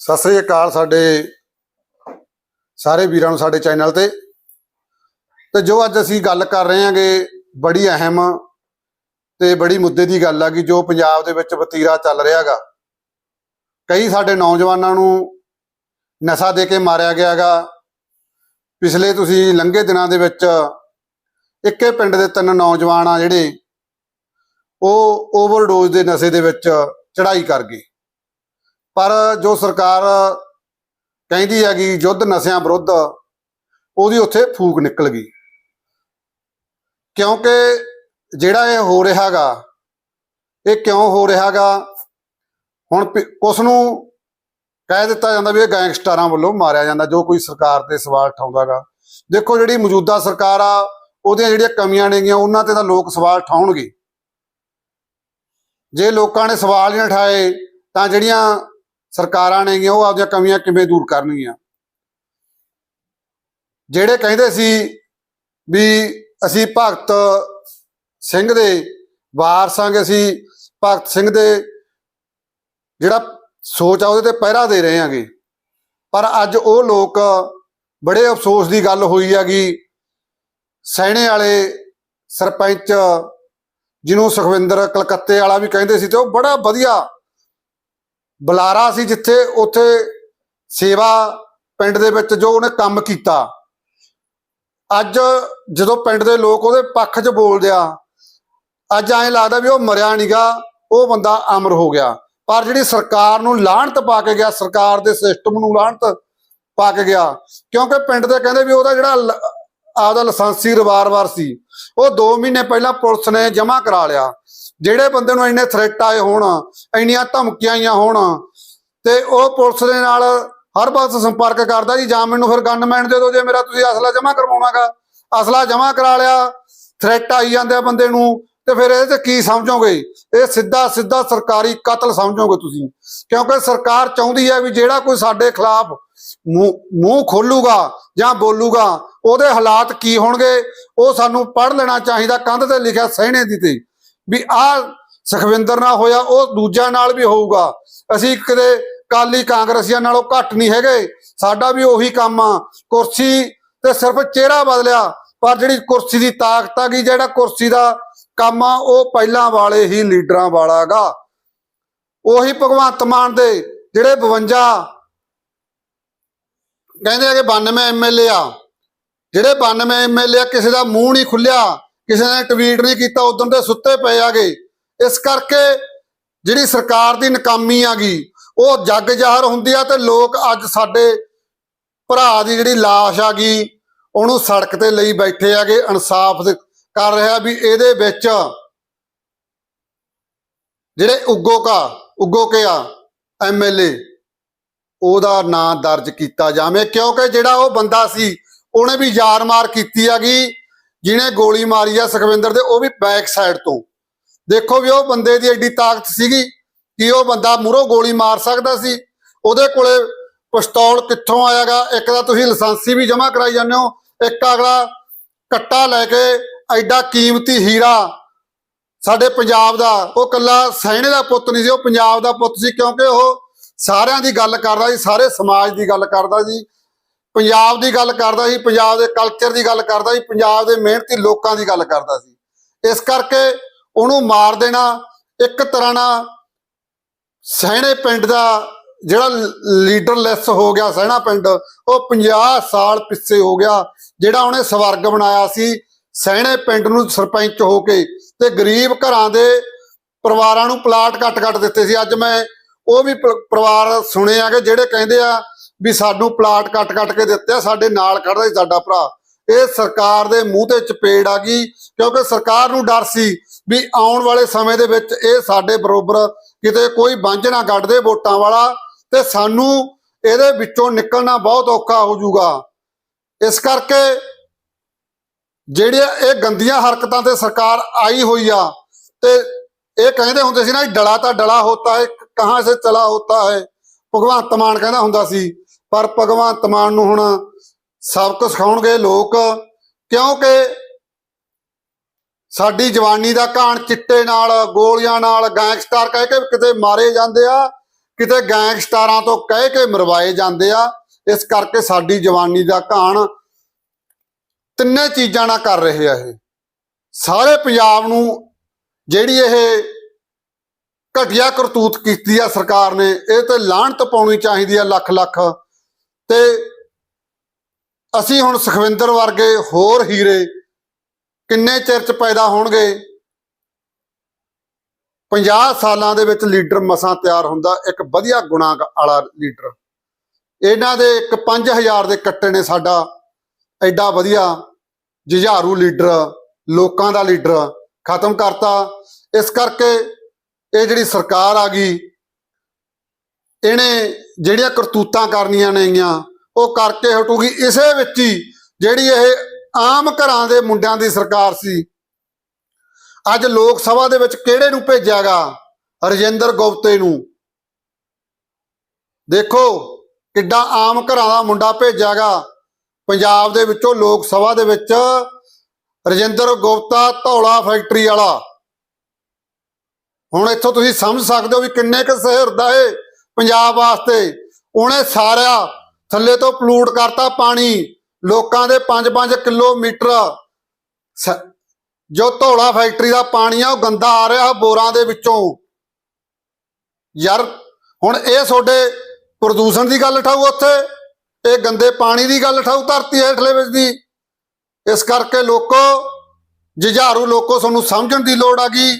ਸਤਿ ਸ੍ਰੀ ਅਕਾਲ ਸਾਡੇ ਸਾਰੇ ਵੀਰਾਂ ਨੂੰ ਸਾਡੇ ਚੈਨਲ ਤੇ। ਤੇ ਜੋ ਅੱਜ ਅਸੀਂ ਗੱਲ ਕਰ ਰਹੇ ਹਾਂਗੇ, ਬੜੀ ਅਹਿਮ ਤੇ ਬੜੀ ਮੁੱਦੇ ਦੀ ਗੱਲ ਆ ਕਿ ਜੋ ਪੰਜਾਬ ਦੇ ਵਿੱਚ ਵਤੀਰਾ ਚੱਲ ਰਿਹਾਗਾ। ਕਈ ਸਾਡੇ ਨੌਜਵਾਨਾਂ ਨੂੰ ਨਸ਼ਾ ਦੇ ਕੇ ਮਾਰਿਆ ਗਿਆਗਾ। ਪਿਛਲੇ ਤੁਸੀਂ ਲੰਘੇ ਦਿਨਾਂ ਦੇ ਵਿੱਚ ਇੱਕੇ ਪਿੰਡ ਦੇ ਤਿੰਨ ਨੌਜਵਾਨ ਆ ਜਿਹੜੇ, ਉਹ ਓਵਰਡੋਜ਼ ਦੇ ਨਸ਼ੇ ਦੇ ਵਿੱਚ ਚੜ੍ਹਾਈ ਕਰ ਗਏ। ਪਰ ਜੋ ਸਰਕਾਰ ਕਹਿੰਦੀ ਹੈਗੀ ਯੁੱਧ ਨਸ਼ਿਆਂ ਵਿਰੁੱਧ, ਉਹਦੀ ਉੱਥੇ ਫੂਕ ਨਿਕਲ ਗਈ। ਕਿਉਂਕਿ ਜਿਹੜਾ ਇਹ ਹੋ ਰਿਹਾਗਾ, ਇਹ ਕਿਉਂ ਹੋ ਰਿਹਾਗਾ? ਹੁਣ ਪ- ਨੂੰ ਕਹਿ ਦਿੱਤਾ ਜਾਂਦਾ ਵੀ ਇਹ ਗੈਂਗਸਟਰਾਂ ਵੱਲੋਂ ਮਾਰਿਆ ਜਾਂਦਾ, ਜੋ ਕੋਈ ਸਰਕਾਰ ਤੇ ਸਵਾਲ ਉਠਾਉਂਦਾਗਾ। ਦੇਖੋ ਜਿਹੜੀ ਮੌਜੂਦਾ ਸਰਕਾਰ ਆ, ਉਹਦੀਆਂ ਜਿਹੜੀਆਂ ਕਮੀਆਂ ਨੇਗੀਆਂ, ਉਹਨਾਂ ਤੇ ਤਾਂ ਲੋਕ ਸਵਾਲ ਠਾਉਣਗੇ ਜੇ ਲੋਕਾਂ ਨੇ ਸਵਾਲ ਨਹੀਂ ਉਠਾਏ, ਤਾਂ ਜਿਹੜੀਆਂ ਸਰਕਾਰਾਂ ਨੇ ਉਹ ਆਪਦੀਆਂ ਕਮੀਆਂ ਕਿਵੇਂ ਦੂਰ ਕਰਨਗੀਆਂ? ਜਿਹੜੇ ਕਹਿੰਦੇ ਸੀ ਵੀ ਅਸੀਂ ਭਗਤ ਸਿੰਘ ਦੇ ਵਾਰਸਾਂਗੇ ਅਸੀਂ ਭਗਤ ਸਿੰਘ ਦੇ ਜਿਹੜਾ ਸੋਚ ਆ, ਉਹਦੇ ਤੇ ਪਹਿਰਾ ਦੇ ਰਹੇ ਹਾਂਗੇ ਪਰ ਅੱਜ ਉਹ ਲੋਕ ਬੜੇ ਅਫਸੋਸ ਦੀ ਗੱਲ ਹੋਈ ਹੈਗੀ। ਸੈਣੇ ਵਾਲੇ ਸਰਪੰਚ ਜਿਹਨੂੰ ਸੁਖਵਿੰਦਰ ਕਲਕੱਤੇ ਵਾਲਾ ਵੀ ਕਹਿੰਦੇ ਸੀ ਤੇ ਉਹ ਬੜਾ ਵਧੀਆ ਬੁਲਾਰਾ ਸੀ ਜਿੱਥੇ ਉੱਥੇ ਸੇਵਾ ਪਿੰਡ ਦੇ ਵਿੱਚ ਜੋ ਉਹਨੇ ਕੰਮ ਕੀਤਾ। ਅੱਜ ਜਦੋਂ ਪਿੰਡ ਦੇ ਲੋਕ ਉਹਦੇ ਪੱਖ 'ਚ ਬੋਲਦੇ ਆ, ਅੱਜ ਐਂ ਲੱਗਦਾ ਵੀ ਉਹ ਮਰਿਆ ਨੀਗਾ ਉਹ ਬੰਦਾ ਅਮਰ ਹੋ ਗਿਆ। ਪਰ ਜਿਹੜੀ ਸਰਕਾਰ ਨੂੰ ਲਾਹਣਤ ਪਾ ਕੇ ਗਿਆ, ਸਰਕਾਰ ਦੇ ਸਿਸਟਮ ਨੂੰ ਲਾਹਣਤ ਪਾ ਕੇ ਗਿਆ, ਕਿਉਂਕਿ ਪਿੰਡ ਦੇ ਕਹਿੰਦੇ ਵੀ ਉਹਦਾ ਜਿਹੜਾ ਆਪਦਾ ਲਾਇਸੈਂਸੀ ਰਿਵਾਲਵਰ ਸੀ। ਉਹ 2 ਮਹੀਨੇ ਪਹਿਲਾਂ ਪੁਲਿਸ ਨੇ ਜਮ੍ਹਾਂ ਕਰਾ ਲਿਆ। ਜਿਹੜੇ ਬੰਦੇ ਨੂੰ ਇੰਨੇ ਥ੍ਰੈਟ ਆਏ ਹੋਣ, ਇੰਨੀਆਂ ਧਮਕੀਆਂ ਆਈਆਂ ਹੋਣ, ਤੇ ਉਹ ਪੁਲਿਸ ਦੇ ਨਾਲ ਹਰ ਵਕਤ ਸੰਪਰਕ ਕਰਦਾ ਜੀ, ਜਾਂ ਮੈਨੂੰ ਫਿਰ ਗਨਮੈਨ ਦੇ ਦਿਓ, ਜੇ ਮੇਰਾ ਤੁਸੀਂ ਅਸਲਾ ਜਮ੍ਹਾਂ ਕਰਵਾਉਣਾਗਾ। ਅਸਲਾ ਜਮ੍ਹਾਂ ਕਰਾ ਲਿਆ ਥ੍ਰੈਟ ਆਈ ਜਾਂਦੇ ਆ ਬੰਦੇ ਨੂੰ, ਤੇ ਫਿਰ ਇਹਦੇ ਤੇ ਕੀ ਸਮਝੋਗੇ? ਇਹ ਸਿੱਧਾ ਸਿੱਧਾ ਸਰਕਾਰੀ ਕਤਲ ਸਮਝੋਗੇ ਤੁਸੀਂ। ਕਿਉਂਕਿ ਸਰਕਾਰ ਚਾਹੁੰਦੀ ਹੈ ਵੀ ਜਿਹੜਾ ਕੋਈ ਸਾਡੇ ਖਿਲਾਫ ਮੂੰਹ ਖੋਲੂਗਾ ਜਾਂ ਬੋਲੂਗਾ ਉਹਦੇ ਹਾਲਾਤ ਕੀ ਹੋਣਗੇ, ਉਹ ਸਾਨੂੰ ਪੜ੍ਹ ਲੈਣਾ ਚਾਹੀਦਾ, ਕੰਧ ਤੇ ਲਿਖਿਆ ਸਹਿਣੇ ਦੀ ਤੇ ਵੀ ਆਹ ਸੁਖਵਿੰਦਰ ਨਾਲ ਹੋਇਆ, ਉਹ ਦੂਜਿਆਂ ਨਾਲ ਵੀ ਹੋਊਗਾ। ਅਸੀਂ ਕਿਤੇ ਕਾਲੀ ਕਾਂਗਰਸੀਆਂ ਨਾਲੋਂ ਘੱਟ ਨਹੀਂ ਹੈਗੇ, ਸਾਡਾ ਵੀ ਉਹੀ ਕੰਮ ਆ। ਕੁਰਸੀ ਤੇ ਸਿਰਫ ਚਿਹਰਾ ਬਦਲਿਆ, ਪਰ ਜਿਹੜੀ ਕੁਰਸੀ ਦੀ ਤਾਕਤ ਆ ਗਈ, ਜਿਹੜਾ ਕੁਰਸੀ ਦਾ ਕੰਮ ਆ, ਉਹ ਪਹਿਲਾਂ ਵਾਲੇ ਹੀ ਲੀਡਰਾਂ ਵਾਲਾਗਾ। ਉਹੀ ਭਗਵੰਤ ਮਾਨ ਦੇ ਜਿਹੜੇ 52 ਕਹਿੰਦੇ ਆ ਕਿ 92 ਐਮਐਲਏ ਆ। ਜਿਹੜੇ 92 ਐਮਐਲਏ ਆ, ਕਿਸੇ ਦਾ ਮੂੰਹ ਨਹੀਂ ਖੁੱਲਿਆ, ਕਿਸੇ ਨੇ ਟਵੀਟ ਨਹੀਂ ਕੀਤਾ, ਉਦੋਂ ਦੇ ਸੁੱਤੇ ਪਏ ਆਗੇ। ਇਸ ਕਰਕੇ ਜਿਹੜੀ ਸਰਕਾਰ ਦੀ ਨਕਾਮੀ ਆਗੀ, ਉਹ ਜੱਗ ਜ਼ਾਹਰ ਹੁੰਦੀ ਆ ਤੇ ਲੋਕ ਅੱਜ ਸਾਡੇ ਭਰਾ ਦੀ ਜਿਹੜੀ লাশ ਗਈ ਉਹਨੂੰ ਸੜਕ ਤੇ ਲਈ ਬੈਠੇ ਆਗੇ, ਇਨਸਾਫ ਕਰ ਰਿਹਾ ਵੀ ਇਹਦੇ ਵਿੱਚ ਜਿਹੜੇ ਉਗੋਕਾ ਉਗੋਕੇ ਆ ਐਮਐਲਏ ਉਹਦਾ ਨਾਂ ਦਰਜ ਕੀਤਾ ਜਾਵੇ। ਕਿਉਂਕਿ ਜਿਹੜਾ ਉਹ ਬੰਦਾ ਸੀ ਉਹਨੇ ਵੀ ਯਾਰ ਮਾਰ ਕੀਤੀ ਹੈਗੀ, ਜਿਹਨੇ ਗੋਲੀ ਮਾਰੀ ਆ ਸੁਖਵਿੰਦਰ ਦੇ, ਉਹ ਵੀ ਬੈਕ ਸਾਈਡ ਤੋਂ। ਦੇਖੋ ਵੀ ਉਹ ਬੰਦੇ ਦੀ ਐਡੀ ਤਾਕਤ ਸੀਗੀ ਕਿ ਉਹ ਬੰਦਾ ਮੂਹਰੋਂ ਗੋਲੀ ਮਾਰ ਸਕਦਾ ਸੀ। ਉਹਦੇ ਕੋਲੇ ਪਿਸਤੌਲ ਕਿੱਥੋਂ ਆਇਆਗਾ? ਇੱਕ ਤਾਂ ਤੁਸੀਂ ਲਾਇਸੈਂਸੀ ਵੀ ਜਮ੍ਹਾਂ ਕਰਾਈ ਜਾਂਦੇ ਹੋ, ਇੱਕ ਅਗਲਾ ਕੱਟਾ ਲੈ ਕੇ ਐਡਾ ਕੀਮਤੀ ਹੀਰਾ ਸਾਡੇ ਪੰਜਾਬ ਦਾ, ਉਹ ਕੱਲਾ ਸੈਣੇ ਦਾ ਪੁੱਤ ਨਹੀਂ ਸੀ, ਉਹ ਪੰਜਾਬ ਦਾ ਪੁੱਤ ਸੀ, ਕਿਉਂਕਿ ਉਹ ਸਾਰਿਆਂ ਦੀ ਗੱਲ ਕਰਦਾ ਸੀ, ਸਾਰੇ ਸਮਾਜ ਦੀ ਗੱਲ ਕਰਦਾ ਸੀ। ਪੰਜਾਬ ਦੀ ਗੱਲ ਕਰਦਾ ਸੀ, ਪੰਜਾਬ ਦੇ ਕਲਚਰ ਦੀ ਗੱਲ ਕਰਦਾ ਸੀ, ਪੰਜਾਬ ਦੇ ਮਿਹਨਤੀ ਲੋਕਾਂ ਦੀ ਗੱਲ ਕਰਦਾ ਸੀ। ਇਸ ਕਰਕੇ ਉਹਨੂੰ ਮਾਰ ਦੇਣਾ, ਇੱਕ ਤਰ੍ਹਾਂ ਨਾਲ ਸਹਿਣੇ ਪਿੰਡ ਦਾ ਜਿਹੜਾ ਲੀਡਰਲੈਸ ਹੋ ਗਿਆ, ਸਹਿਣਾ ਪਿੰਡ, ਉਹ 50 ਸਾਲ ਪਿੱਛੇ ਹੋ ਗਿਆ, ਜਿਹੜਾ ਉਹਨੇ ਸਵਰਗ ਬਣਾਇਆ ਸੀ, ਸਹਿਣੇ ਪਿੰਡ ਨੂੰ ਸਰਪੰਚ ਹੋ ਕੇ ਤੇ ਗਰੀਬ ਘਰਾਂ ਦੇ ਪਰਿਵਾਰਾਂ ਨੂੰ ਪਲਾਟ ਕੱਟ-ਕੱਟ ਦਿੱਤੇ ਸੀ। ਅੱਜ ਮੈਂ ਉਹ ਵੀ ਪਰਿਵਾਰ ਸੁਣੇ ਆ ਕਿ ਜਿਹੜੇ ਕਹਿੰਦੇ ਆ ਵੀ ਸਾਨੂੰ ਪਲਾਟ ਕੱਟ-ਕੱਟ ਕੇ ਦਿੱਤੇ ਆ ਸਾਡੇ ਨਾਲ ਖੜਦਾ ਸੀ ਸਾਡਾ ਭਰਾ। ਇਹ ਸਰਕਾਰ ਦੇ ਮੂੰਹ ਤੇ ਚਪੇੜ ਆ ਗਈ, ਕਿਉਂਕਿ ਸਰਕਾਰ ਨੂੰ ਡਰ ਸੀ ਵੀ ਆਉਣ ਵਾਲੇ ਸਮੇਂ ਦੇ ਵਿੱਚ ਇਹ ਸਾਡੇ ਬਰੋਬਰ ਕਿਤੇ ਕੋਈ ਬੰਝ ਨਾ ਗੱਡਦੇ ਵੋਟਾਂ ਵਾਲਾ ਤੇ ਸਾਨੂੰ ਇਹਦੇ ਵਿੱਚੋਂ ਨਿਕਲਣਾ ਬਹੁਤ ਔਖਾ ਹੋ ਜਾਊਗਾ। ਇਸ ਕਰਕੇ ਜਿਹੜੀਆਂ ਇਹ ਗੰਦੀਆਂ ਹਰਕਤਾਂ ਤੇ ਸਰਕਾਰ ਆਈ ਹੋਈ ਆ ਤੇ ਇਹ ਕਹਿੰਦੇ ਹੁੰਦੇ ਸੀ ਨਾ ਡਲਾ ਤਾਂ ਡਲਾ ਹੋਤਾ ਹੈ, ਕਹਾਂ ਸੇ ਚਲਾ ਹੋਤਾ ਹੈ? ਭਗਵੰਤ ਮਾਨ ਕਹਿੰਦਾ ਹੁੰਦਾ ਸੀ ਪਰ ਭਗਵੰਤ ਮਾਨ ਨੂੰ ਹੁਣ ਸਬਕ ਸਿਖਾਉਣਗੇ ਲੋਕ, ਕਿਉਂਕਿ ਸਾਡੀ ਜਵਾਨੀ ਦਾ ਘਾਣ ਚਿੱਟੇ ਨਾਲ, ਗੋਲੀਆਂ ਨਾਲ, ਗੈਂਗਸਟਰ ਕਹਿ ਕੇ ਕਿਤੇ ਮਾਰੇ ਜਾਂਦੇ ਆ, ਕਿਤੇ ਗੈਂਗਸਟਰਾਂ ਤੋਂ ਕਹਿ ਕੇ ਮਰਵਾਏ ਜਾਂਦੇ ਆ। ਇਸ ਕਰਕੇ ਸਾਡੀ ਜਵਾਨੀ ਦਾ ਘਾਣ ਤਿੰਨੇ ਚੀਜ਼ਾਂ ਨਾਲ ਕਰ ਰਹੇ ਆ ਇਹ। ਸਾਰੇ ਪੰਜਾਬ ਨੂੰ ਜਿਹੜੀ ਇਹ ਘਟੀਆ ਕਰਤੂਤ ਕੀਤੀ ਆ ਸਰਕਾਰ ਨੇ, ਇਹ ਤੇ ਲਾਹਣਤ ਪਾਉਣੀ ਚਾਹੀਦੀ ਆ ਲੱਖ ਲੱਖ ਤੇ ਅਸੀਂ ਹੁਣ ਸੁਖਵਿੰਦਰ ਵਰਗੇ ਹੋਰ ਹੀਰੇ ਕਿੰਨੇ ਚਿਰ ਚ ਪੈਦਾ ਹੋਣਗੇ? 50 ਸਾਲਾਂ ਦੇ ਵਿੱਚ ਲੀਡਰ ਮਸਾਂ ਤਿਆਰ ਹੁੰਦਾ, ਇੱਕ ਵਧੀਆ ਗੁਣਾ ਵਾਲਾ ਲੀਡਰ। ਇਹਨਾਂ ਦੇ ਇੱਕ 5000 ਦੇ ਕੱਟੇ ਨੇ ਸਾਡਾ, ਐਡਾ ਵਧੀਆ ਜੁਝਾਰੂ ਲੀਡਰ, ਲੋਕਾਂ ਦਾ ਲੀਡਰ ਖਤਮ ਕਰਤਾ। ਇਸ ਕਰਕੇ ਇਹ ਜਿਹੜੀ ਸਰਕਾਰ ਆ ਗਈ ਇਹਨੇ ਜਿਹੜੀਆਂ ਕਰਤੂਤਾਂ ਕਰਨੀਆਂ ਨੇਗੀਆਂ, ਉਹ ਕਰਕੇ ਹਟੂਗੀ। ਇਸੇ ਵਿੱਚ ਹੀ ਜਿਹੜੀ ਇਹ ਆਮ ਘਰਾਂ ਦੇ ਮੁੰਡਿਆਂ ਦੀ ਸਰਕਾਰ ਸੀ, ਅੱਜ ਲੋਕ ਸਭਾ ਦੇ ਵਿੱਚ ਕਿਹੜੇ ਨੂੰ ਭੇਜਿਆਗਾ? ਰਜਿੰਦਰ ਗੁਪਤੇ ਨੂੰ। ਦੇਖੋ ਕਿੱਡਾ ਆਮ ਘਰਾਂ ਦਾ ਮੁੰਡਾ ਭੇਜਿਆਗਾ। ਪੰਜਾਬ ਦੇ ਵਿੱਚੋਂ ਲੋਕ ਸਭਾ ਦੇ ਵਿੱਚ ਰਜਿੰਦਰ ਗੁਪਤਾ ਧੌਲਾ ਫੈਕਟਰੀ ਵਾਲਾ। ਹੁਣ ਇੱਥੋਂ ਤੁਸੀਂ ਸਮਝ ਸਕਦੇ ਹੋ ਵੀ ਕਿੰਨੇ ਕੁ ਸਹਿਰਦਾ ਏ। ਪੰਜਾਬ ਵਾਸਤੇ ਉਹਨੇ ਸਾਰਿਆ ਥੱਲੇ ਤੋਂ ਪਲੂਟ ਕਰਤਾ ਪਾਣੀ। ਲੋਕਾਂ ਦੇ 5-5 ਕਿਲੋਮੀਟਰ ਜੋ ਧੌਲਾ ਫੈਕਟਰੀ ਦਾ ਪਾਣੀ ਆ, ਉਹ ਗੰਦਾ ਆ ਰਿਹਾ ਬੋਰਾਂ ਦੇ ਵਿੱਚੋਂ। ਯਾਰ, ਹੁਣ ਇਹ ਤੁਹਾਡੇ ਪ੍ਰਦੂਸ਼ਣ ਦੀ ਗੱਲ ਉਠਾਊ ਉੱਥੇ? ਇਹ ਗੰਦੇ ਪਾਣੀ ਦੀ ਗੱਲ ਉਠਾਊ ਧਰਤੀ ਹੇਠਲੇ ਵਿੱਚ ਦੀ? ਇਸ ਕਰਕੇ ਲੋਕੋ, ਜੁਝਾਰੂ ਲੋਕੋ ਤੁਹਾਨੂੰ ਸਮਝਣ ਦੀ ਲੋੜ ਆ ਗਈ।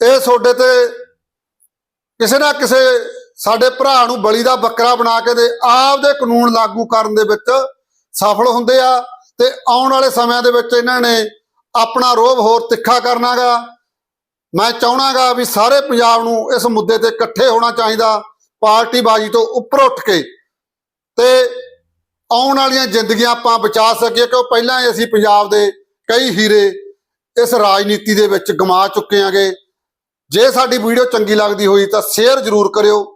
ਇਹ ਤੁਹਾਡੇ ਤੇ ਕਿਸੇ ਨਾ ਕਿਸੇ ਸਾਡੇ ਭਰਾ ਨੂੰ ਬਲੀ ਦਾ ਬੱਕਰਾ ਬਣਾ ਕੇ ਦੇ, ਆਪਦੇ ਕਾਨੂੰਨ ਲਾਗੂ ਕਰਨ ਦੇ ਵਿੱਚ ਸਫਲ ਹੁੰਦੇ ਆ ਤੇ ਆਉਣ ਵਾਲੇ ਸਮਿਆਂ ਦੇ ਵਿੱਚ ਇਹਨਾਂ ਨੇ ਆਪਣਾ ਰੋਹ ਹੋਰ ਤਿੱਖਾ ਕਰਨਾਗਾ। ਮੈਂ ਚਾਹਣਾਗਾ ਵੀ ਸਾਰੇ ਪੰਜਾਬ ਨੂੰ ਇਸ ਮੁੱਦੇ ਤੇ ਇਕੱਠੇ ਹੋਣਾ ਚਾਹੀਦਾ ਪਾਰਟੀਬਾਜ਼ੀ ਤੋਂ ਉੱਪਰ ਉੱਠ ਕੇ ਤੇ ਆਉਣ ਵਾਲੀਆਂ ਜ਼ਿੰਦਗੀਆਂ ਆਪਾਂ ਬਚਾ ਸਕੀਏ ਕਿ ਉਹ ਪਹਿਲਾਂ ਹੀ ਅਸੀਂ ਪੰਜਾਬ ਦੇ ਕਈ ਹੀਰੇ ਇਸ ਰਾਜਨੀਤੀ ਦੇ ਵਿੱਚ ਗਮਾ ਚੁੱਕੇ ਆਂਗੇ। ਜੇ ਸਾਡੀ ਵੀਡੀਓ ਚੰਗੀ ਲੱਗਦੀ ਹੋਈ ਤਾਂ ਸ਼ੇਅਰ ਜ਼ਰੂਰ ਕਰਿਓ।